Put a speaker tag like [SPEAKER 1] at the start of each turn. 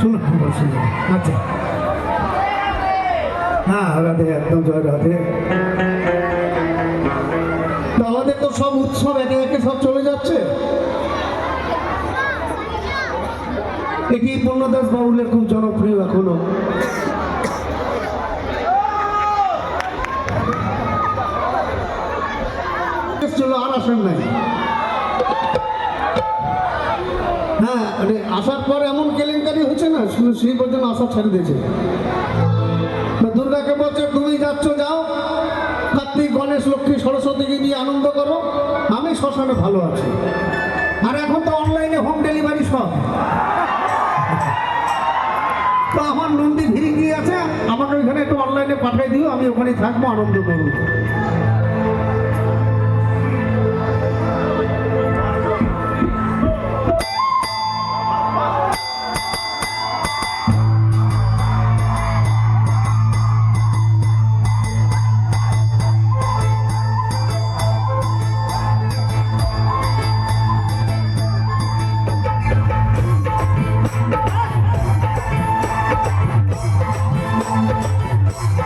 [SPEAKER 1] শুনুন শুনুন আচ্ছা। হ্যাঁ রাধে, একদম জয় রাধে। আমাদের তো সব উৎসব একে একে সব চলে যাচ্ছে। এটি পূর্ণদাস বাউলের খুব জনপ্রিয় এখনও। চলো আর আসেন নাই। হ্যাঁ মানে আসার পর এমন কেলেঙ্কারি হচ্ছে না, শুধু সেই পর্যন্ত আশা ছেড়ে দিয়েছে। দুর্গাকে বলছে, তুমি যাচ্ছ, যাও। কার্তিক, গণেশ, লক্ষ্মী, সরস্বতীকে নিয়ে আনন্দ করো। আমি শ্মশানে ভালো আছি। আর এখন তো অনলাইনে হোম ডেলিভারি সব। তো আমার নন্দী ভিড়ি আছে, আমাকে ওইখানে একটু অনলাইনে পাঠিয়ে দিও, আমি ওখানেই থাকব, আনন্দ করব। Mm-hmm.